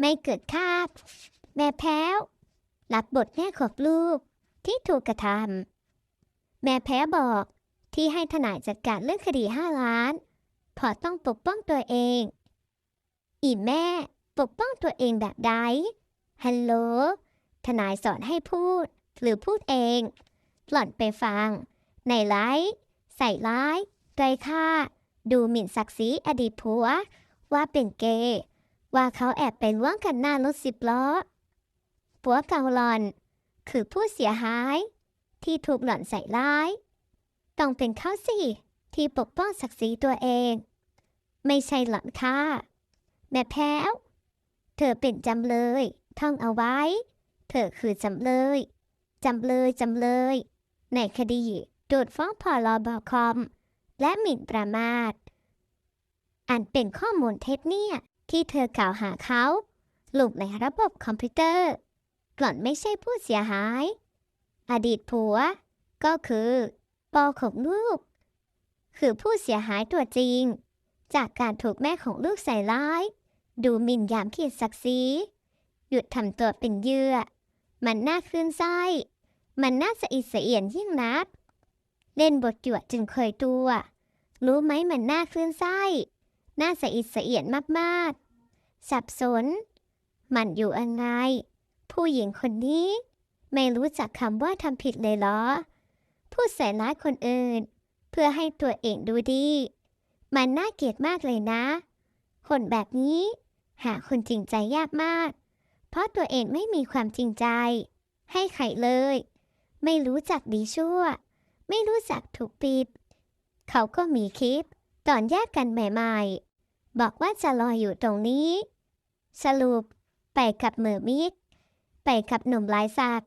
ไม่เกิดคาดแม่แพ้วรับบทแม่ของลูกที่ถูกกระทำแม่แพ้บอกที่ให้ทนายจัดการเรื่องคดีห้าล้านเพอต้องปกป้องตัวเอง อีแม่ปกป้องตัวเองแบบใดฮัลโหลทนายสอนให้พูด หรือพูดเอง หล่อนไปฟัง ในไลฟ์ใส่ร้ายไร้ค่า ดูหมิ่นศักดิ์ศรีอดีตผัว ว่าเป็นเกย์ ว่าเขาแอบไปล้วงกันหน้ารถสิบล้อผัวเกาหลอน คือผู้เสียหาย ที่ถูกหล่อนใส่ร้าย ต้องเป็นเขาสิที่ปกป้องศักดิ์ศรีตัวเอง ไม่ใช่หล่อนค่ะ แม่แพ้ว เธอเป็นจำเลย ท่องเอาไว้ เธอคือจำเลย จำเลยจำเลย ในคดีโดดฟ้องพอรอบอคอม และหมิ่นประมาทอันเป็นข้อมูลเท็จเนี่ย ที่เธอกล่าวหาเขาลูกในระบบคอมพิวเตอร์หล่อนไม่ใช่ผู้เสียหาย อดีตผัว ก็คือปอของลูก คือผู้เสียหายตัวจริง จากการถูกแม่ของลูกใส่ร้าย ดูหมิ่นยามขีดศักดิ์ศรีหยุดทำตัวเป็นเยื่อ มันน่าคลื่นไส้มันน่าสะอิดสะเอียนยิ่งนัก เล่นบทหยวดจึงเคยตัว รู้ไหมมันน่าคลื่นไส้ น่าสะอิดสะเอียนมากๆ สับสน มันอยู่ยังไงผู้หญิงคนนี้ ไม่รู้จักคำว่าทำผิดเลยเหรอพูดใส่ร้ายคนอื่น เพื่อให้ตัวเองดูดี มันน่าเกลียดมากเลยนะ คนแบบนี้ หาคนจริงใจยากมาก เพราะตัวเองไม่มีความจริงใจ ให้ใครเลย ไม่รู้จักดีชั่ว ไม่รู้จักถูกปิด เขาก็มีคลิปตอนแยกกันใหม่ๆ บอกว่าจะรออยู่ตรงนี้ สรุปไปกับเหมอมิกไปกับหนุ่มลายสัก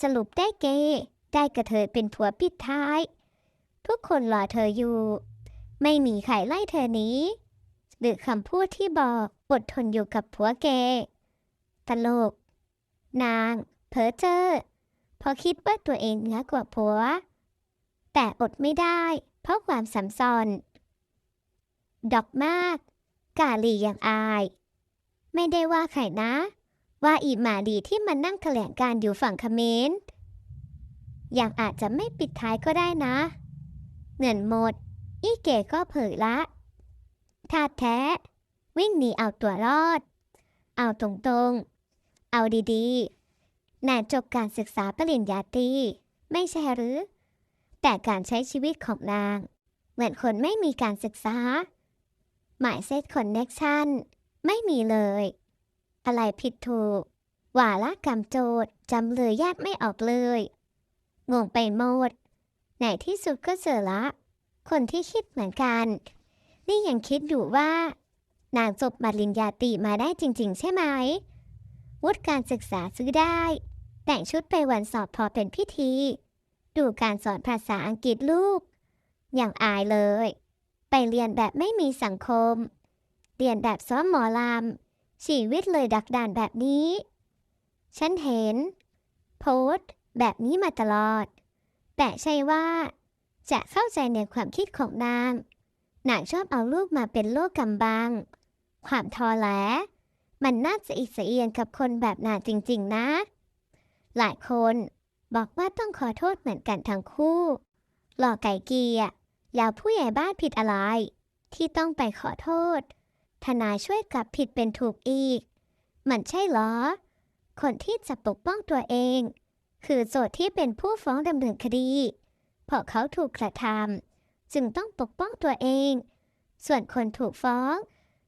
สรุปได้เกย์ได้กระเทยเป็นผัวปิดท้าย ทุกคนรอเธออยู่ ไม่มีใครไล่เธอหนี้ หรือคำพูดที่บอกอดทนอยู่กับผัวเกย์ตลก นางเพอเจ้อเพราะคิดว่าตัวเองเหนือกว่าผัว แต่อดไม่ได้ เพราะความสัมซอน ดอกมาก กาลีย่างอาย ไม่ได้ว่าใครนะ ว่าอีหมาดีที่มันนั่งแถลงการอยู่ฝั่งคเมนอย่างอาจจะไม่ปิดท้ายก็ได้นะ เงินหมด อีเก๋ก็เผยละท่าแท้ วิ่งหนีเอาตัวรอด เอาตรงๆ เอาดีๆนายจบการศึกษาปริญญาตรีไม่ใช่หรือ แต่การใช้ชีวิตของนาง เหมือนคนไม่มีการศึกษา หมายเซตคอนเน็กชันไม่มีเลย อะไรผิดถูกว่าละกรรมโจทย์จำเลยแยกไม่ออกเลย งงไปหมดไหนที่สุดก็เจอละ คนที่คิดเหมือนกัน นี่ยังคิดอยู่ว่า นางจบปริญญาตีมาได้จริง ๆ ใช่ไหม วุฒิการศึกษาซื้อได้ แต่งชุดไปวันสอบพอเป็นพิธี ดูการสอนภาษาอังกฤษลูก อย่างอายเลย ไปเรียนแบบไม่มีสังคม เรียนแบบซ้อมหมอลำชีวิตเลยดักดานแบบนี้ ฉันเห็น โพสต์แบบนี้มาตลอด แต่ใช่ว่า จะเข้าใจในความคิดของนางนางชอบเอาลูกมาเป็นโลกกำบัง ความทอแหล มันน่าจะอิสเอียนกับคนแบบนางจริง ๆ นะ หลายคนบอกว่าต้องขอโทษเหมือนกันทั้งคู่หลอกไก่เกียร์ ยาวผู้ใหญ่บ้านผิดอะไร ที่ต้องไปขอโทษ ทนายช่วยกลับผิดเป็นถูกอีก มันใช่หรอ คนที่จะปกป้องตัวเอง คือโจทย์ที่เป็นผู้ฟ้องดำเนินคดีเพราะเขาถูกกระทำจึงต้องปกป้องตัวเอง ส่วนคนถูกฟ้อง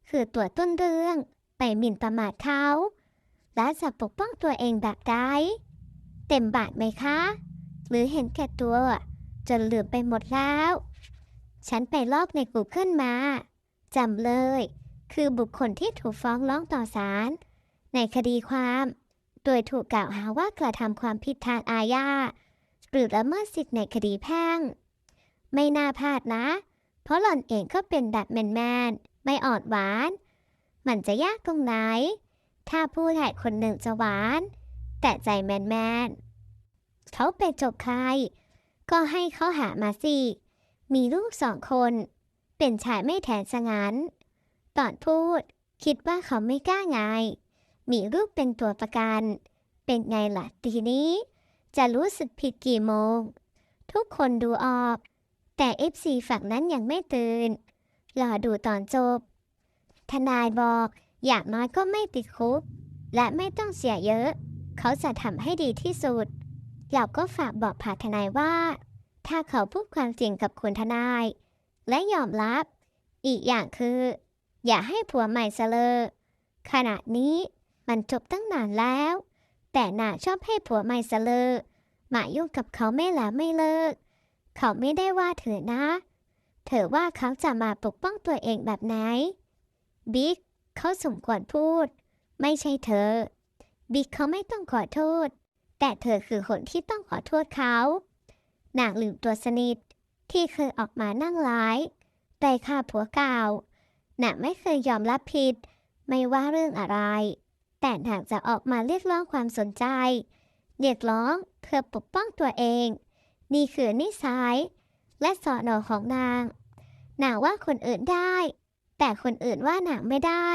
คือตัวต้นเรื่องไปหมิ่นประมาทเขาและจะปกป้องตัวเองแบบใดเต็มบาทไหมคะ หรือเห็นแก่ตัว จนลืมไปหมดแล้ว ฉันไปลอกใน Google มาจำเลย คือบุคคลที่ถูกฟ้องร้องต่อศาลในคดีความ โดยถูกกล่าวหาว่ากระทำความผิดทางอาญาหรือละเมิดสิทธิในคดีแพ่ง ไม่น่าพลาดนะ เพราะหล่อนเองก็เป็นแบบแมนๆไม่อ่อนหวาน มันจะยากตรงไหน ถ้าผู้ถ่ายคนหนึ่งจะหวาน แต่ใจแมนๆเขาไปจบใคร ก็ให้เขาหามาสิ มีลูกสองคน เป็นชายไม่แทนสงันตอนพูด คิดว่าเขาไม่กล้าไง มีรูปเป็นตัวประกัน เป็นไงล่ะทีนี้ จะรู้สึกผิดกี่โมง ทุกคนดูออก แต่ FC ฝั่งนั้นยังไม่ตื่น รอดูตอนจบ ทนายบอกอย่างน้อยก็ไม่ติดคุก และไม่ต้องเสียเยอะ เขาจะทำให้ดีที่สุด เราก็ฝากบอกผ่าทนายว่า ถ้าเขาพูดความจริงกับคุณทนาย และยอมรับ อีกอย่างคือ อย่าให้ผัวใหม่เสลอขณะนี้มันจบตั้งนานแล้ว แต่น่าชอบให้ผัวใหม่เสลอมายุ่งกับเขาไม่ละไม่เลิก เขาไม่ได้ว่าเธอนะ เธอว่าเขาจะมาปกป้องตัวเองแบบไหน บิ๊กเขาสมควรพูด ไม่ใช่เธอ บิ๊กเขาไม่ต้องขอโทษ แต่เธอคือคนที่ต้องขอโทษเขา นางลืมตัวสนิท ที่เคยออกมานั่งร้ายแต่ฆ่าผัวเก่านางไม่เคยยอมรับผิด ไม่ว่าเรื่องอะไร แต่นางจะออกมาเรียกร้องความสนใจ เรียกร้องเพื่อปกป้องตัวเอง นี่คือนิสัยและสอนอของนาง นางว่าคนอื่นได้ แต่คนอื่นว่านางไม่ได้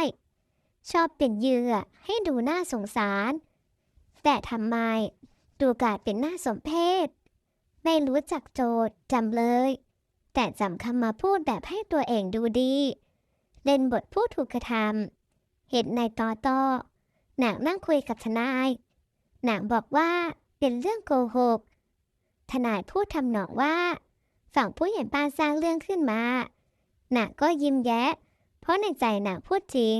ชอบเป็นเหยื่อให้ดูน่าสงสาร แต่ทำไมดูกลาดเป็นหน่าสมเพช ไม่รู้จักโจทย์จำเลย แต่จำคำมาพูดแบบให้ตัวเองดูดี เล่นบทผู้ถูกกระทำเห็นในตอต่อนางนั่งคุยกับทนายหนางบอกว่าเป็นเรื่องโกหก ทนายพูดทำหนองว่า ฝั่งผู้ใหญ่บ้านสร้างเรื่องขึ้นมา หนางก็ยิ้มแย้ เพราะในใจหนางพูดจริง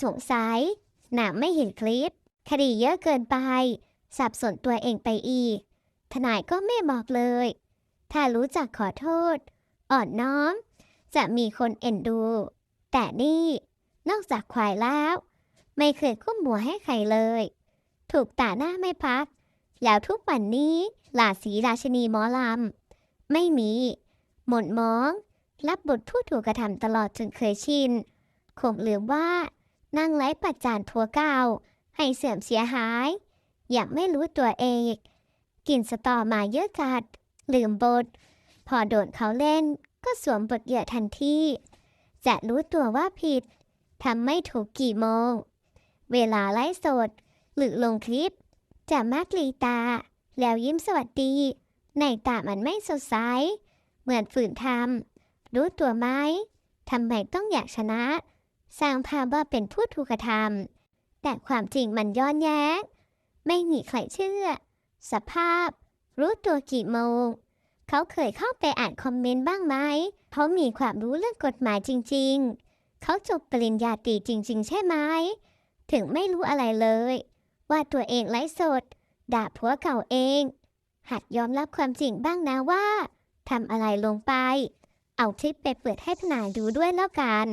สงสัยหนางไม่เห็นคลิป คดีเยอะเกินไป สับสนตัวเองไปอีก ทนายก็ไม่บอกเลย ถ้ารู้จักขอโทษ อ่อนน้อม จะมีคนเอ็นดู แต่นี่นอกจากควายแล้ว ไม่เคยคุ้มหัวให้ใครเลย ถูกตาหน้าไม่พัก แล้วทุกวันนี้หลาสีราชนีหมอลำ ไม่มี หม่นมอง รับบทผู้ถูกกระทำตลอดจนเคยชินคงลืมว่านั่งไร้ประจานทัวเก่าให้เสื่อมเสียหาย อย่างไม่รู้ตัวเอง กินสตอมาเยอะกัด ลืมบท พอโดนเขาเล่น ก็สวมบทเหยื่อทันทีจะรู้ตัวว่าผิดทำไม่ถูกกี่โมง เวลาไลฟ์สด หรือลงคลิป จะมักลีตา แล้วยิ้มสวัสดี ในตามันไม่สดใส เหมือนฝืนทำรู้ตัวไหมทำไมต้องอยากชนะ สร้างภาพว่าเป็นผู้ถูกกระทำแต่ความจริงมันย้อนแย้ง ไม่มีใครเชื่อ สภาพ รู้ตัวกี่โมง เขาเคยเข้าไปอ่านคอมเมนต์บ้างไหมเขามีความรู้เรื่องกฎหมายจริง ๆ เขาจบปริญญาตรีจริง ๆ ใช่ไหม ถึงไม่รู้อะไรเลย ว่าตัวเองไร้สด ด่าผัวเก่าเอง หัดยอมรับความจริงบ้างนะว่าทำอะไรลงไป เอาคลิปไปเปิดให้ทนายดูด้วยแล้วกัน